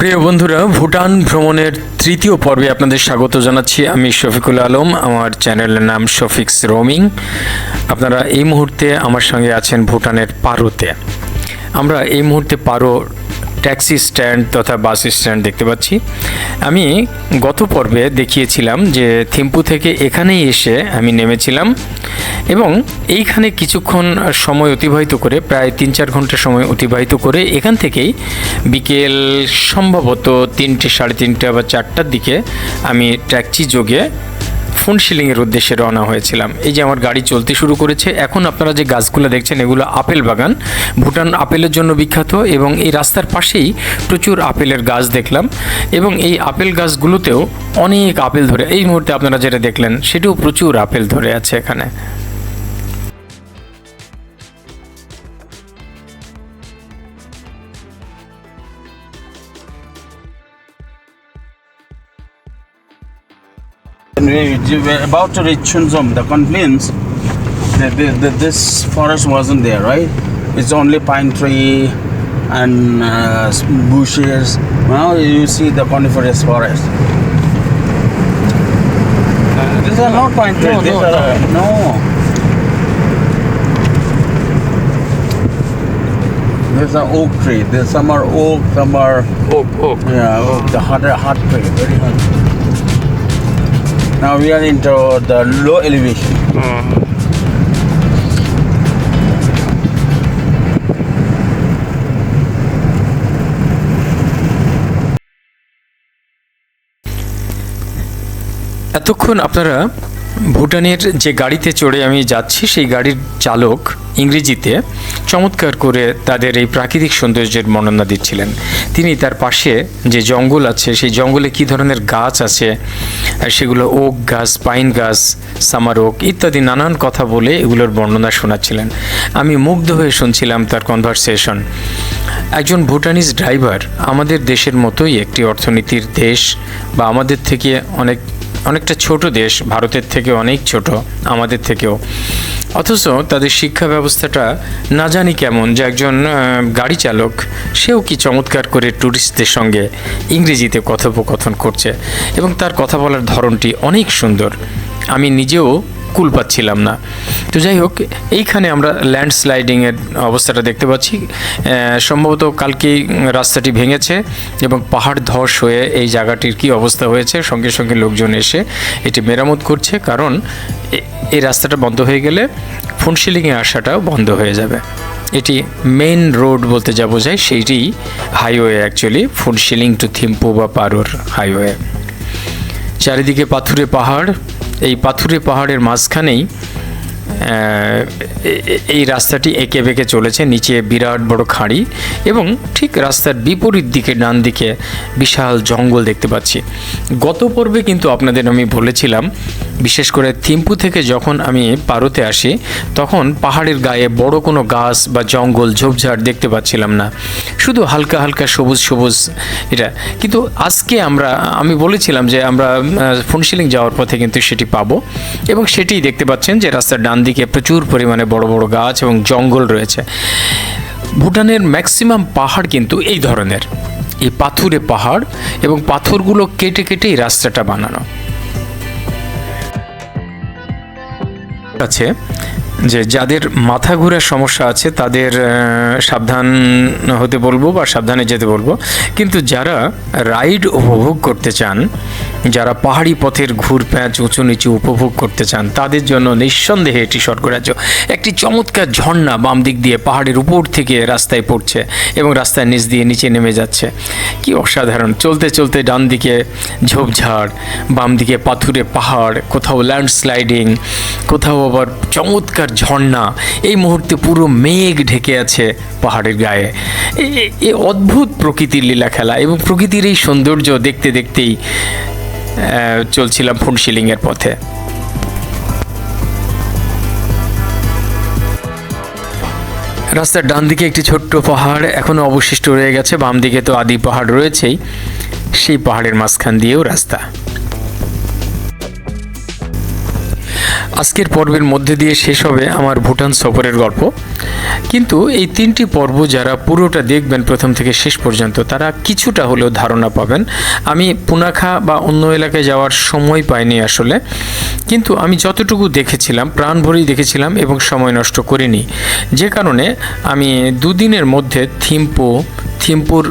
প্রিয় বন্ধুরা, ভুটান ভ্রমণের তৃতীয় পর্বে আপনাদের স্বাগত জানাচ্ছি। আমি শফিকুল আলম, আমার চ্যানেলের নাম শফিক্স রোমিং। আপনারা এই মুহূর্তে আমার সঙ্গে আছেন ভুটানের পারোতে। আমরা এই মুহূর্তে পারো ট্যাক্সি স্ট্যান্ড তথা বাস স্ট্যান্ড দেখতে পাচ্ছি। আমি গত পর্বে দেখিয়েছিলাম যে থিম্পু থেকে এখানেই এসে আমি নেমেছিলাম এবং এইখানে কিছুক্ষণ সময় অতিবাহিত করে, প্রায় তিন চার ঘণ্টা সময় অতিবাহিত করে এখান থেকেই বিকেল সম্ভবত তিনটে, সাড়ে তিনটে বা চারটার দিকে আমি ট্যাক্সি যোগে ফুনশিলিংয়ের উদ্দেশ্যে রওনা হয়েছিলাম। এই যে আমার গাড়ি চলতে শুরু করেছে, এখন আপনারা যে গাছগুলো দেখছেন, এগুলো আপেল বাগান। ভুটান আপেলের জন্য বিখ্যাত এবং এই রাস্তার পাশেই প্রচুর আপেলের গাছ দেখলাম এবং এই আপেল গাছগুলোতেও অনেক আপেল ধরে, এই মুহূর্তে আপনারা যেটা দেখলেন, সেটিও প্রচুর আপেল ধরে আছে এখানে। we were about to reach Chunzum, the confluence, the, the, this forest wasn't there, right? It's only pine tree and uh, bushes. Now you see the coniferous forest. Uh, these are not pine trees. No, these no, are no. Oak tree. These, some are oak, some are oak, oak. Yeah, oak. The hard, hard tree, very hard. Now we are into the low elevation. এতক্ষণ আপনারা ভুটানের যে গাড়িতে চড়ে আমি যাচ্ছি, সেই গাড়ির চালক ইংরেজিতে চমৎকার করে তাদের এই প্রাকৃতিক সৌন্দর্যের বর্ণনা দিচ্ছিলেন। তিনি তার পাশে যে জঙ্গল আছে, সেই জঙ্গলে কী ধরনের গাছ আছে সেগুলো ওক গাছ, পাইন গাছ, সামার ওক ইত্যাদি নানান কথা বলে এগুলোর বর্ণনা শোনাচ্ছিলেন। আমি মুগ্ধ হয়ে শুনছিলাম তার কনভারসেশন একজন ভুটানিজ ড্রাইভার আমাদের দেশের মতোই একটি অর্থনীতির দেশ বা আমাদের থেকে অনেক অনেকটা ছোট দেশ, ভারতের থেকে অনেক ছোট, আমাদের থেকেও। অথচ তাদের শিক্ষা ব্যবস্থাটা না জানি কেমন, যে একজন গাড়ি চালক, সেও কি চমৎকার করে ট্যুরিস্টদের সঙ্গে ইংরেজিতে কথোপকথন করছে এবং তার কথা বলার ধরনটি অনেক সুন্দর। আমি নিজেও কুল পাচ্ছিলাম না। তো যাই হোক এইখানে আমরা ল্যান্ডস্লাইডিংয়ের অবস্থাটা দেখতে পাচ্ছি। সম্ভবত কালকেই রাস্তাটি ভেঙেছে এবং পাহাড় ধস হয়ে এই জায়গাটির কি অবস্থা হয়েছে, সঙ্গে সঙ্গে লোকজন এসে এটি মেরামত করছে। কারণ এই রাস্তাটা বন্ধ হয়ে গেলে ফুনশিলিংয়ে আসাটাও বন্ধ হয়ে যাবে। এটি মেইন রোড বলতে যা বোঝায়, সেইটি highway actually Phuentsholing to Thimphu বা পারোর হাইওয়ে। চারিদিকে পাথুরে পাহাড় এই পাথুরে পাহাড়ের মাঝখানেই এই রাস্তাটি এঁকে বেঁকে চলেছে, নিচে বিরাট বড় খাঁড়ি এবং ঠিক রাস্তার বিপরীত দিকে, ডান দিকে বিশাল জঙ্গল দেখতে পাচ্ছি। গত পর্বে কিন্তু আপনাদের আমি বলেছিলাম, বিশেষ করে থিম্পু থেকে যখন আমি পারোতে আসি, তখন পাহাড়ের গায়ে বড় কোনো গাছ বা জঙ্গল ঝোপঝাড় দেখতে পাচ্ছিলাম না। শুধু হালকা হালকা সবুজ সবুজ এটা। কিন্তু আজকে আমরা, আমি বলেছিলাম যে আমরা ফুনশিলিং যাওয়ার পথে কিন্তু সেটি পাবো এবং সেটি দেখতে পাচ্ছেন যে রাস্তার ডান দিকে প্রচুর পরিমাণে বড় বড় গাছ এবং জঙ্গল রয়েছে। ভুটানের ম্যাক্সিমাম পাহাড় কিন্তু এই ধরনের। এই পাথুরে পাহাড় এবং পাথরগুলো কেটে কেটে এই রাস্তাটা বানানো। আছে যে যাদের মাথা ঘোরার সমস্যা আছে, তাদের সাবধান হতে বলব বা সাবধানে যেতে বলব। কিন্তু যারা রাইড উপভোগ করতে চান, যারা পাহাড়ি পথের ঘুর প্যাঁচ উঁচু নিচু উপভোগ করতে চান, তাদের জন্য নিঃসন্দেহে এটি স্বর্গরাজ্য। একটি চমৎকার ঝর্ণা বাম দিক দিয়ে পাহাড়ের উপর থেকে রাস্তায় পড়ছে এবং রাস্তার নিচ দিয়ে নিচে নেমে যাচ্ছে। কি অসাধারণ! চলতে চলতে ডান দিকে ঝোপঝাড়, বাম দিকে পাথুরে পাহাড়, কোথাও ল্যান্ডস্লাইডিং, কোথাও আবার চমৎকার ঝর্ণা, এই মুহূর্তে পুরো মেঘ ঢেকে আছে পাহাড়ের গায়ে। এ- অদ্ভুত প্রকৃতির লীলা খেলা এবং প্রকৃতির এই সৌন্দর্য দেখতে দেখতেই চলছিলাম ফুনশিলিংয়ের পথে। রাস্তার ডান দিকে একটি ছোট্ট পাহাড় এখনও অবশিষ্ট রয়ে গেছে, বাম দিকে তো আদি পাহাড় রয়েছেই। সেই পাহাড়ের মাঝখান দিয়েও রাস্তা। আজকের পর্বের মধ্যে দিয়ে শেষ হবে আমার ভুটান সফরের গল্প। কিন্তু এই তিনটি পর্ব যারা পুরোটা দেখবেন প্রথম থেকে শেষ পর্যন্ত, তারা কিছুটা হলেও ধারণা পাবেন। আমি পুনাখা বা অন্য এলাকায় যাওয়ার সময় পাইনি আসলে। কিন্তু আমি যতটুকু দেখেছিলাম প্রাণ ভরেই দেখেছিলাম এবং সময় নষ্ট করিনি। যে কারণে আমি দুদিনের মধ্যে থিম্পু, থিম্পুর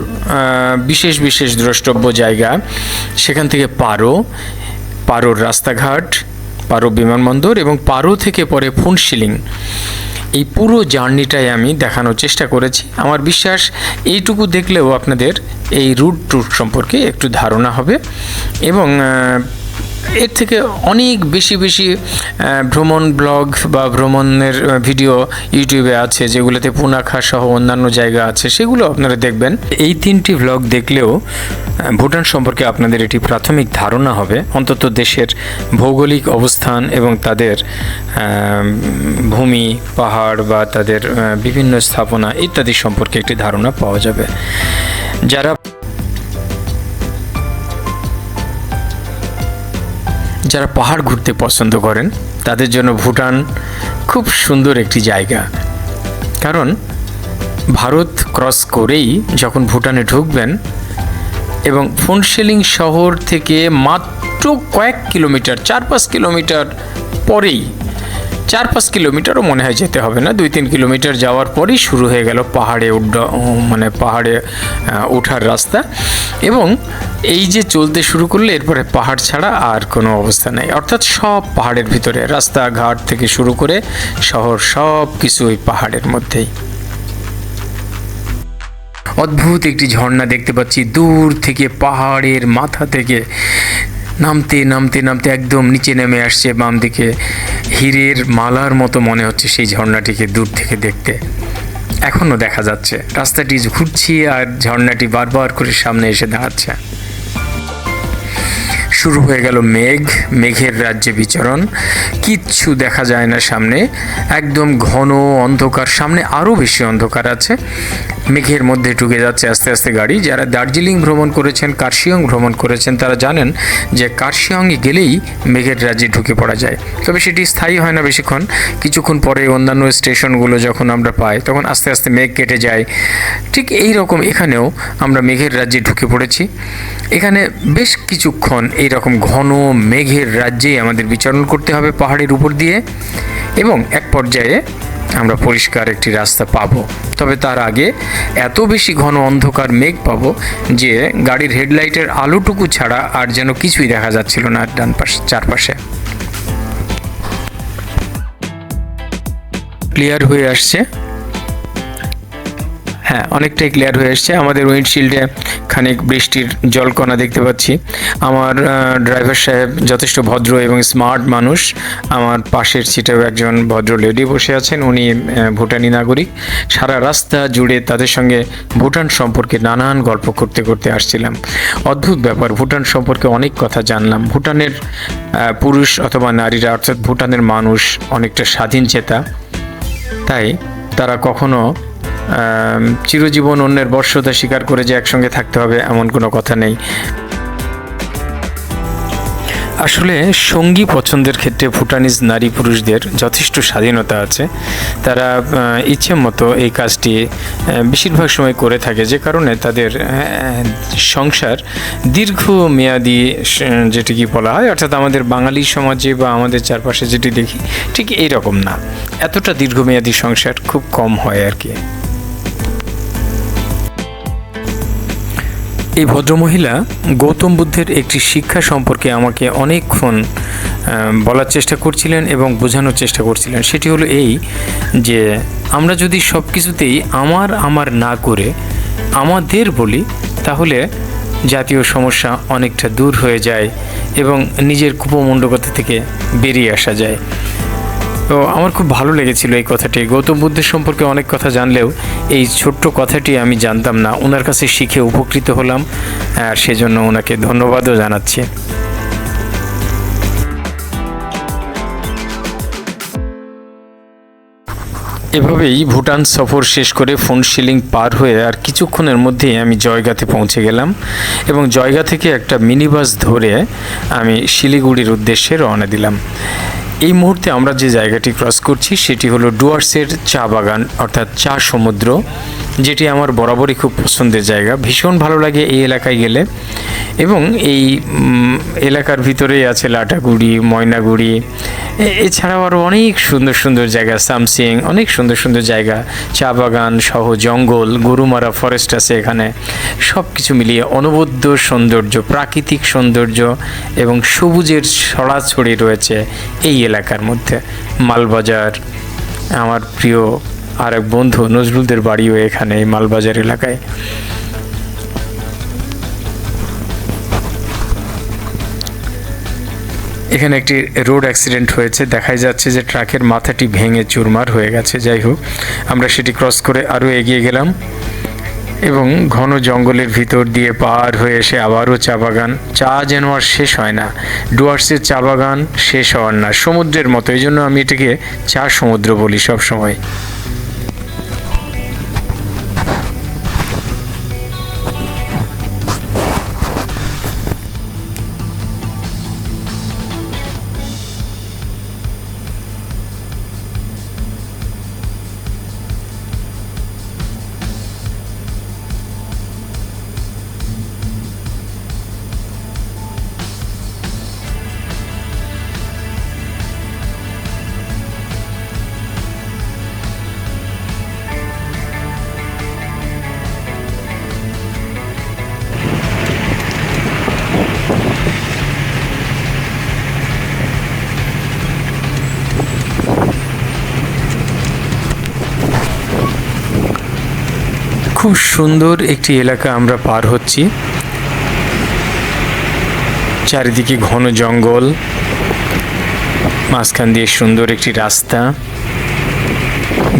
বিশেষ বিশেষ দ্রষ্টব্য জায়গা, সেখান থেকে পারো, পারোর রাস্তাঘাট পারো বিমানবন্দর এবং পারো থেকে পরে ফুনশিলিং। এই পুরো জার্নিটাই আমি দেখানোর চেষ্টা করেছি। আমার বিশ্বাস, এইটুকু দেখলেও আপনাদের এই রুট টুট সম্পর্কে একটু ধারণা হবে। এবং এর থেকে অনেক বেশি বেশি ভ্রমণ ব্লগ বা ভ্রমণের ভিডিও ইউটিউবে আছে, যেগুলোতে পুনাখা সহ অন্যান্য জায়গা আছে, সেগুলো আপনারা দেখবেন। এই তিনটি ভ্লগ দেখলেও ভুটান সম্পর্কে আপনাদের এটি প্রাথমিক ধারণা হবে। অন্তত দেশের ভৌগোলিক অবস্থান এবং তাদের ভূমি, পাহাড় বা তাদের বিভিন্ন স্থাপনা ইত্যাদি সম্পর্কে একটি ধারণা পাওয়া যাবে। যারা যারা পাহাড় ঘুরতে পছন্দ করেন, তাদের জন্য ভুটান খুব সুন্দর একটি জায়গা। কারণ ভারত ক্রস করেই যখন ভুটানে ঢুকবেন এবং ফোনশেলিং শহর থেকে মাত্র কয়েক কিলোমিটার, চার পাঁচ কিলোমিটার পরেই চার পাঁচ কিলোমিটারও মনে হয় যেতে হবে না। দুই তিন কিলোমিটার যাওয়ার পরই শুরু হয়ে গেল পাহাড়ে উড মানে পাহাড়ে ওঠার রাস্তা। এবং এই যে চলতে শুরু করলে এরপরে পাহাড় ছাড়া আর কোনো অবস্থা নেই। অর্থাৎ সব পাহাড়ের ভিতরে, রাস্তাঘাট থেকে শুরু করে শহর সব কিছু ওই পাহাড়ের মধ্যেই। অদ্ভুত একটি ঝর্ণা দেখতে পাচ্ছি। দূর থেকে পাহাড়ের মাথা থেকে নামতে নামতে নামতে একদম নিচে নেমে আসছে, বাম দিকে। হীরের মালার মতো মনে হচ্ছে সেই ঝর্ণাটিকে দূর থেকে দেখতে। এখনও দেখা যাচ্ছে। রাস্তাটি ঘুরছি আর ঝর্ণাটি বারবার করে সামনে এসে দাঁড়াচ্ছে। শুরু হয়ে গেল মেঘ, মেঘের রাজ্যে বিচরণ। কিচ্ছু দেখা যায় না সামনে। একদম ঘন অন্ধকার। সামনে আরও বেশি অন্ধকার আছে। মেঘের মধ্যে ঢুকে যাচ্ছে আস্তে আস্তে গাড়ি। যারা দার্জিলিং ভ্রমণ করেছেন, কার্শিয়ং ভ্রমণ করেছেন, তারা জানেন যে কার্শিয়ংয়ে গেলেই মেঘের রাজ্যে ঢুকে পড়া যায়। তবে সেটি স্থায়ী হয় না বেশিক্ষণ। কিছুক্ষণ পরে অন্যান্য স্টেশনগুলো যখন আমরা পাই, তখন আস্তে আস্তে মেঘ কেটে যায়। ঠিক এই রকম এখানেও আমরা মেঘের রাজ্যে ঢুকে পড়েছি। এখানে বেশ কিছুক্ষণ এই রকম ঘন মেঘের রাজ্যেই আমাদের বিচরণ করতে হবে পাহাড়ের উপর দিয়ে এবং এক পর্যায়ে আমরা পরিষ্কার একটি রাস্তা পাব। তবে তার আগে এত বেশি ঘন অন্ধকার মেঘ পাব যে গাড়ির হেডলাইটের আলোটুকু ছাড়া আর যেন কিছুই দেখা যাচ্ছিল না ডান পাশে, চারপাশে। ক্লিয়ার হয়ে আসছে। হ্যাঁ অনেকটাই ক্লিয়ার হয়ে এসছে। আমাদের উইন্ডশিল্ডে খানিক বৃষ্টির জলকণা দেখতে পাচ্ছি। আমার ড্রাইভার সাহেব যথেষ্ট ভদ্র এবং স্মার্ট মানুষ। আমার পাশের সিটেও একজন ভদ্র লেডি বসে আছেন। উনি ভুটানি নাগরিক। সারা রাস্তা জুড়ে তাদের সঙ্গে ভুটান সম্পর্কে নানান গল্প করতে করতে আসছিলাম। অদ্ভুত ব্যাপার, ভুটান সম্পর্কে অনেক কথা জানলাম। ভুটানের পুরুষ অথবা নারীরা, অর্থাৎ ভুটানের মানুষ অনেকটা স্বাধীন চেতা। তাই তারা কখনো চিরজীবন অন্যের বর্ষতা স্বীকার করে যে একসঙ্গে থাকতে হবে এমন কোনো কথা নেই। আসলে সঙ্গী পছন্দের ক্ষেত্রে ভুটানিজ নারী পুরুষদের যথেষ্ট স্বাধীনতা আছে। তারা ইচ্ছে মতো এই কাজটি বেশিরভাগ সময় করে থাকে যে কারণে তাদের সংসার দীর্ঘমেয়াদী স- যেটি কি বলা হয়, অর্থাৎ আমাদের বাঙালি সমাজে বা আমাদের চারপাশে যেটি দেখি, ঠিক এই রকম না। এতটা দীর্ঘমেয়াদী সংসার খুব কম হয় আর কি। এই ভদ্রমহিলা গৌতম বুদ্ধের একটি শিক্ষা সম্পর্কে আমাকে অনেকক্ষণ বলার চেষ্টা করছিলেন এবং বোঝানোর চেষ্টা করছিলেন। সেটি হলো এই যে, আমরা যদি সব কিছুতেই আমার আমার না করে আমাদের বলি, তাহলে জাতীয় সমস্যা অনেকটা দূর হয়ে যায় এবং নিজের কুপমণ্ডকতা থেকে বেরিয়ে আসা যায়। তো আমার খুব ভালো লেগেছিল এই কথাটি। গৌতম বুদ্ধের সম্পর্কে অনেক কথা জানলেও এই ছোট্ট কথাটি আমি জানতাম না। ওনার কাছে শিখে উপকৃত হলাম, আর সেজন্য ওনাকে ধন্যবাদও জানাচ্ছি। এভাবেই ভুটান সফর শেষ করে ফোন শিলিং পার হয়ে আর কিছুক্ষণের মধ্যেই আমি জয়গাতে পৌঁছে গেলাম এবং জয়গা থেকে একটা মিনি বাস ধরে আমি শিলিগুড়ির উদ্দেশ্যে রওনা দিলাম। এই মুহূর্তে আমরা যে জায়গাটি ক্রস করছি, সেটি হলো ডুয়ার্সের চা বাগান, অর্থাৎ চা সমুদ্র। যেটি আমার বরাবরই খুব পছন্দের জায়গা। ভীষণ ভালো লাগে এই এলাকায় গেলে। এবং এই এলাকার ভিতরেই আছে লাটাগুড়ি, ময়নাগুড়ি। এছাড়াও আরও অনেক সুন্দর সুন্দর জায়গা, সামসিং, অনেক সুন্দর সুন্দর জায়গা। চা বাগান সহ জঙ্গল, গরুমারা ফরেস্ট আছে এখানে। সব কিছু মিলিয়ে অনবদ্য সৌন্দর্য, প্রাকৃতিক সৌন্দর্য এবং সবুজের ছড়াছড়ি রয়েছে এই এলাকার মধ্যে। মালবাজার, আমার প্রিয় আর এক বন্ধু নজরুলদের বাড়িও এখানে, এই মালবাজার এলাকায়। এখানে একটি রোড অ্যাক্সিডেন্ট হয়েছে। দেখাই যাচ্ছে যে ট্রাকের মাথাটি ভেঙে চুরমার হয়ে গেছে। যাই হোক, আমরা সেটি ক্রস করে আরও এগিয়ে গেলাম এবং ঘন জঙ্গলের ভিতর দিয়ে পার হয়ে এসে আবারও চা বাগান। চা যেন আর শেষ হয় না। ডুয়ার্সের চা বাগান শেষ হওয়ার না, সমুদ্রের মতো। এই জন্য আমি এটাকে চা সমুদ্র বলি সব খুব সুন্দর একটি এলাকা আমরা পার হচ্ছি। চারিদিকে ঘন জঙ্গল, মাঝখান দিয়ে সুন্দর একটি রাস্তা।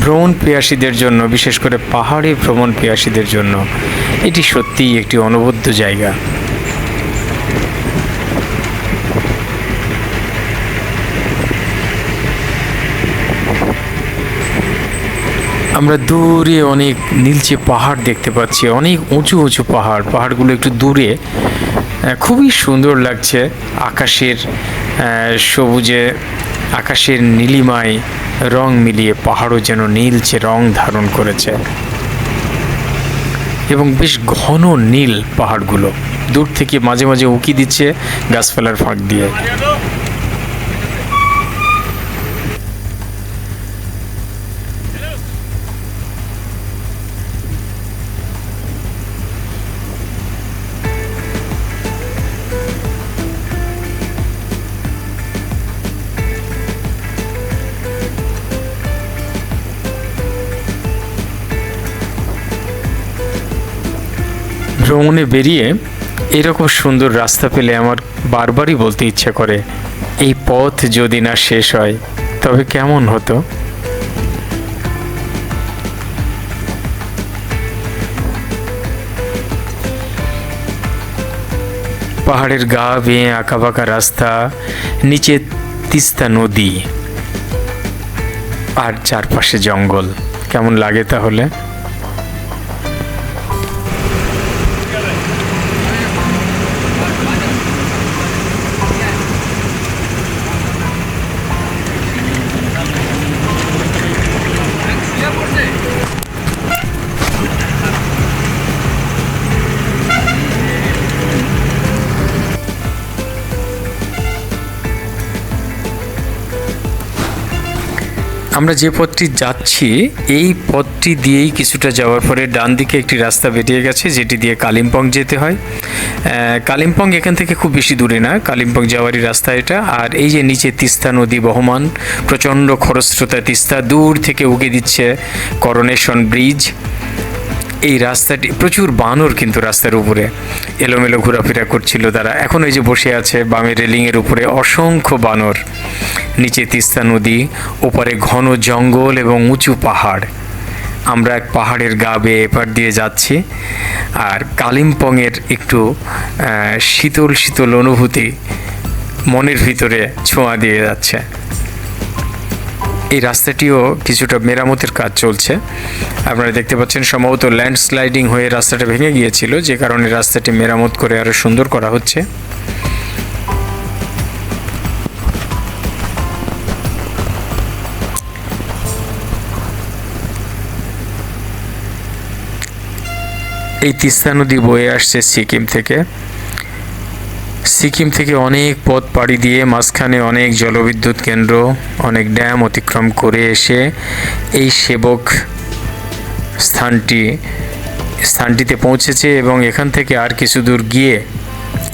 ভ্রমণ প্রিয়াসীদের জন্য, বিশেষ করে পাহাড়ে ভ্রমণ প্রিয়াসীদের জন্য, এটি সত্যিই একটি অনবদ্য জায়গা। আমরা দূরে অনেক নীলচে পাহাড় দেখতে পাচ্ছি, অনেক উঁচু উঁচু পাহাড়, পাহাড়গুলো একটু দূরে। খুবই সুন্দর লাগছে আকাশের সবুজে, আকাশের নীলিমায় রং মিলিয়ে পাহাড়ও যেন নীলচে রং ধারণ করেছে। এবং বেশ ঘন নীল পাহাড়গুলো, দূর থেকে মাঝে মাঝে উঁকি দিচ্ছে গাছপালার ফাঁক দিয়ে। ভ্রমণে বেরিয়ে এরকম সুন্দর রাস্তা পেলে আমার বারবারই বলতে ইচ্ছে করে, এই পথ যদি না শেষ হয়, তবে কেমন হতো? পাহাড়ের গা বেয়ে আঁকা বাঁকা রাস্তা, নিচে তিস্তা নদী আর চারপাশে জঙ্গল। কেমন লাগে তাহলে? আমরা যে পথটি যাচ্ছি, এই পথটি দিয়েই কিছুটা যাওয়ার পরে ডান দিকে একটি রাস্তা বেরিয়ে গেছে, যেটি দিয়ে কালিম্পং যেতে হয়। কালিম্পং এখান থেকে খুব বেশি দূরে না, কালিম্পং যাওয়ারই রাস্তা এটা। আর এই যে নিচে তিস্তা নদী বহমান, প্রচণ্ড খরস্রোতা তিস্তা, দূর থেকে উগে দিচ্ছে করোনেশন ব্রিজ। এই রাস্তাটি, প্রচুর বানর কিন্তু রাস্তার উপরে। এলোমেলো ঘোরাফেরা করছিল তারা। এখন এই যে বসে আছে বামের রেলিংয়ের উপরে অসংখ্য বানর। নিচে তিস্তা নদী ওপারে ঘন জঙ্গল এবং উঁচু পাহাড়। আমরা এক পাহাড়ের গা বেয়ে এপার দিয়ে যাচ্ছি আর কালিম্পংয়ের একটু শীতল শীতল অনুভূতি মনের ভিতরে ছোঁয়া দিয়ে যাচ্ছে। এই রাস্তাটিও কিছুটা মেরামতের কাজ চলছে। আপনারা দেখতে পাচ্ছেন সম্ভবত ল্যান্ডস্লাইডিং হয়ে রাস্তাটা ভেঙে গিয়েছিল, যে কারণে রাস্তাটি মেরামত করে আরও সুন্দর করা হচ্ছে। এই তিস্তা নদী বয়ে আসছে সিকিম থেকে। সিকিম থেকে অনেক পথ পাড়ি দিয়ে মাঝখানে অনেক জলবিদ্যুৎ কেন্দ্র, অনেক ড্যাম অতিক্রম করে এসে এই সেবক স্থানটি, স্থানটিতে পৌঁছেছে এবং এখান থেকে আর কিছু দূর গিয়ে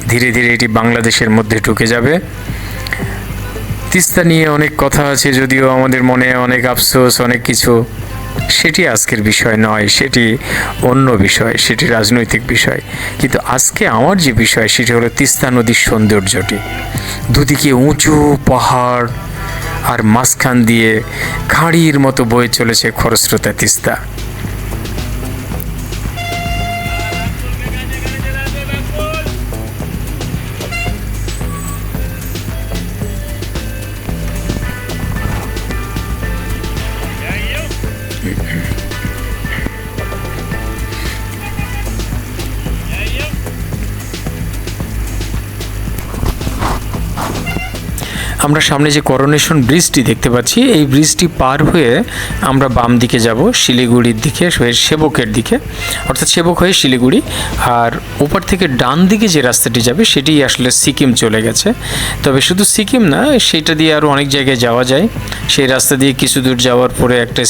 ধীরে ধীরে এটি বাংলাদেশের মধ্যে ঢুকে যাবে। তিস্তা নিয়ে অনেক কথা আছে, যদিও আমাদের মনে অনেক আফসোস, অনেক কিছু সেটি আজকের বিষয় নয়, সেটি অন্য বিষয়, সেটি রাজনৈতিক বিষয়। কিন্তু আজকে আমার যে বিষয়, সেটি হলো তিস্তা নদীর সৌন্দর্যটি। দুদিকে উঁচু পাহাড় আর মাঝখান দিয়ে খাঁড়ির মতো বয়ে চলেছে খরস্রোতা তিস্তা। আমরা সামনে যে করোনেশন ব্রিজটি দেখতে পাচ্ছি, এই ব্রিজটি পার হয়ে আমরা বাম দিকে যাব, শিলিগুড়ির দিকে হয়ে সেবকের দিকে। অর্থাৎ সেবক হয়ে শিলিগুড়ি। আর ওপার থেকে ডান দিকে যে রাস্তাটি যাবে সেটি আসলে সিকিম চলে গেছে। তবে শুধু সিকিম না, সেটা দিয়ে আরও অনেক জায়গায় যাওয়া যায়। সেই রাস্তা দিয়ে কিছু দূর যাওয়ার পরে একটা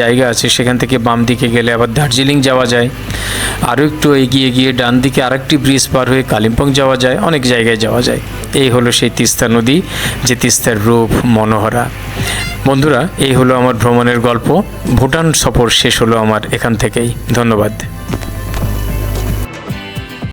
জায়গা আছে, সেখান থেকে বাম দিকে গেলে আবার দার্জিলিং যাওয়া যায়। আরও একটু এগিয়ে গিয়ে ডান দিকে আরেকটি ব্রিজ পার হয়ে কালিম্পং যাওয়া যায়, অনেক জায়গায় যাওয়া যায়। এই হলো সেই তিস্তা নদী, যে তিস্তার রূপ, মনোহরা। বন্ধুরা, এই হলো আমার ভ্রমণের গল্প। ভুটান সফর শেষ হলো আমার এখান থেকেই। ধন্যবাদ।